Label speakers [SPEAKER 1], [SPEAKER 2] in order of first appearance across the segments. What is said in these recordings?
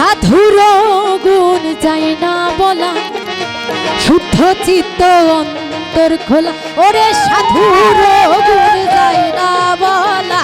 [SPEAKER 1] সাধুর গুণ যায় না বলা, শুদ্ধ চিত্ত অন্তর খোলা। ওরে সাধুর গুণ যায় না বলা,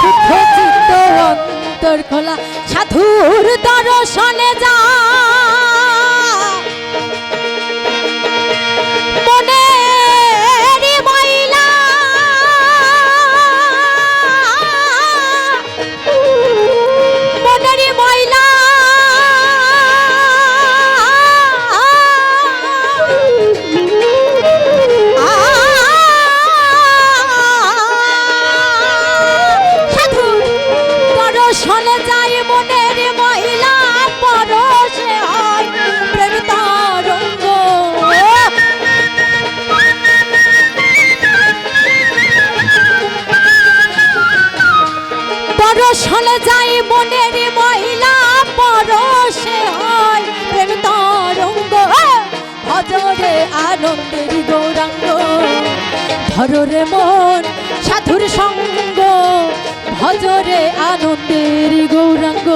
[SPEAKER 1] শুদ্ধ চিত্ত অন্তর খোলা। সাধুর দর্শনে যা পরশলে যাই মনের মহিলা পরশে হয়, প্রেম তরঙ্গ ভজরে আনন্দের গৌরাঙ্গ। ধররে মন সাধুর সঙ্গ, ভজরে আনন্দের গৌরাঙ্গ।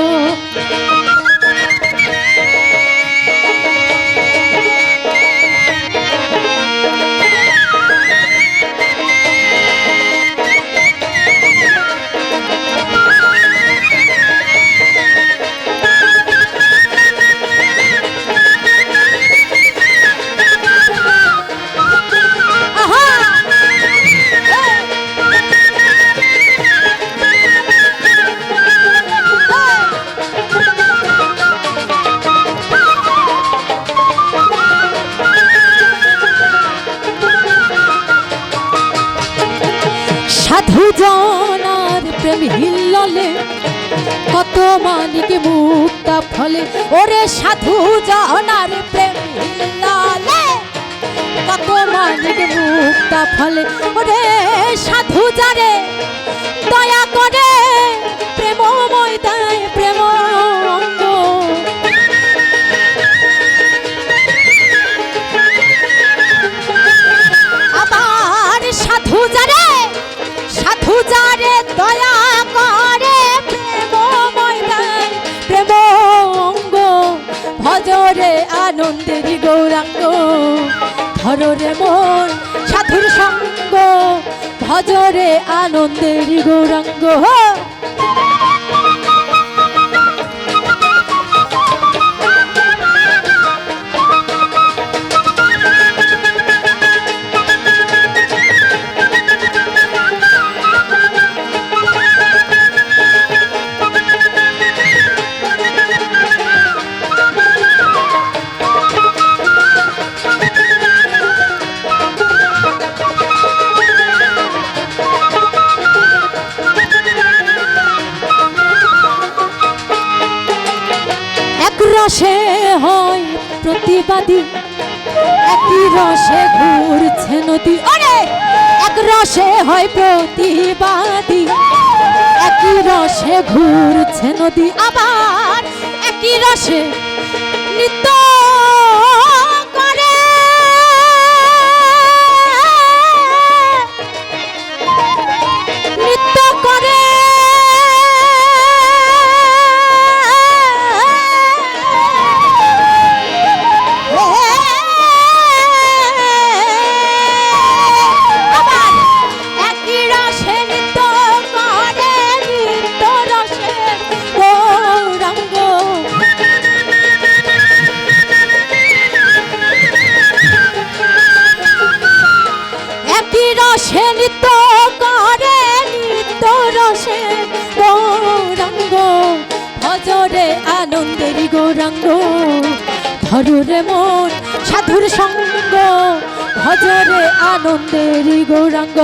[SPEAKER 1] প্রেম হিল্ললে। কত মানিক মুক্তা ফলে। ওরে সাধু জনার প্রেম হিল্ললে। কত মানিক মুক্তা ফলে। ওরে সাধু যারে, দয়া করে। আনন্দের গৌরাঙ্গ। ধররে মন সাধুর সঙ্গ ভজরে আনন্দের গৌরাঙ্গ। রসে হয় একই রসে ঘুরছে নদী। অরে এক রসে হয় প্রতিবাদী, একই রসে ঘুরছে নদী। আবার একই রসে নিত্য গৌরাঙ্গ ধরুরে মন সাধুর সঙ্গ ভজরে আনন্দের গৌরাঙ্গ।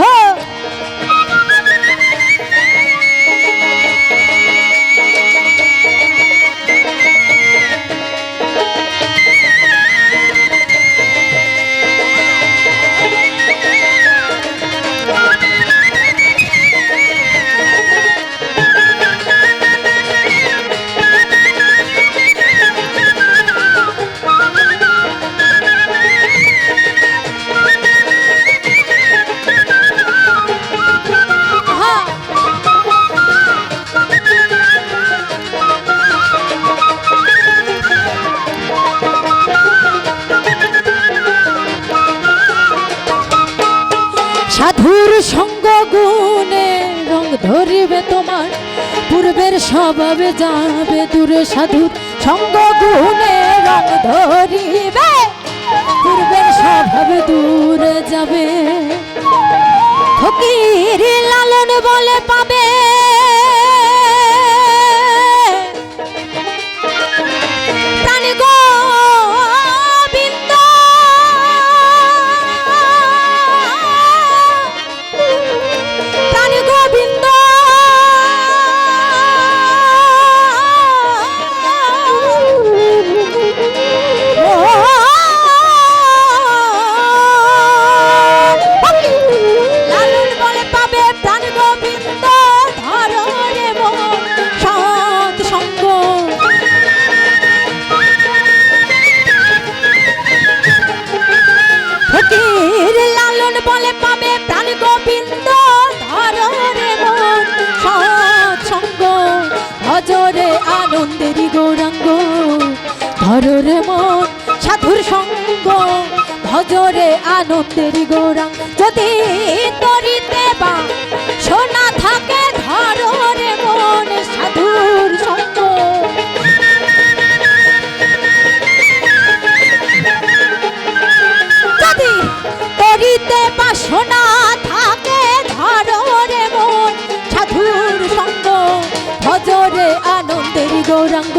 [SPEAKER 1] ধরিবে তোমার পূর্বের স্বভাবে যাবে দূরে সাধুর সঙ্গ গুণে রং ধরিবে ধরো রে মন সাধুর সঙ্গ, ভজরে আনন্দেরই গৌরাঙ্গ যদি তরিতে বা সোনা থাকে ধরো রে মন সাধুর সঙ্গ। যদি করিতে বাসনা থাকে ধরো রে মন সাধুর সঙ্গ, ভজরে আনন্দের গৌরাঙ্গ